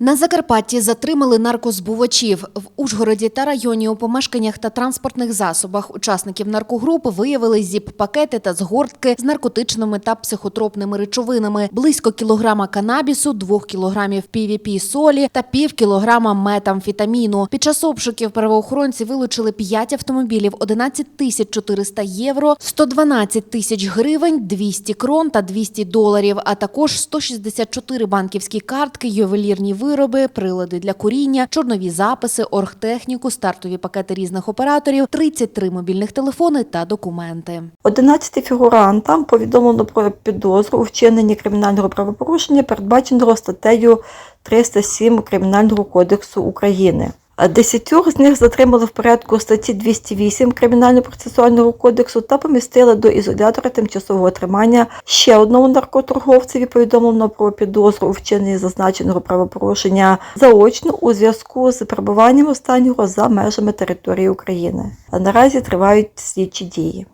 На Закарпатті затримали наркозбувачів. В Ужгороді та районі у помешканнях та транспортних засобах учасників наркогруп виявили зіп-пакети та згортки з наркотичними та психотропними речовинами, близько кілограма канабісу, двох кілограмів PVP солі та пів кілограма метамфетаміну. Під час обшуків правоохоронці вилучили 5 автомобілів, 11 тисяч 400 євро, 112 тисяч гривень, 200 крон та 200 доларів, а також 164 банківські картки, ювелірні вироби, прилади для куріння, чорнові записи, оргтехніку, стартові пакети різних операторів, 33 мобільних телефони та документи. 11 фігурантам повідомлено про підозру у вчиненні кримінального правопорушення, передбаченого статтею 307 Кримінального кодексу України. Десятьох з них затримали в порядку статті 208 Кримінально-процесуального кодексу та помістили до ізолятора тимчасового тримання ще одному наркоторговцеві повідомлено про підозру у вчиненні зазначеного правопорушення заочно у зв'язку з перебуванням останнього за межами території України. Наразі тривають слідчі дії.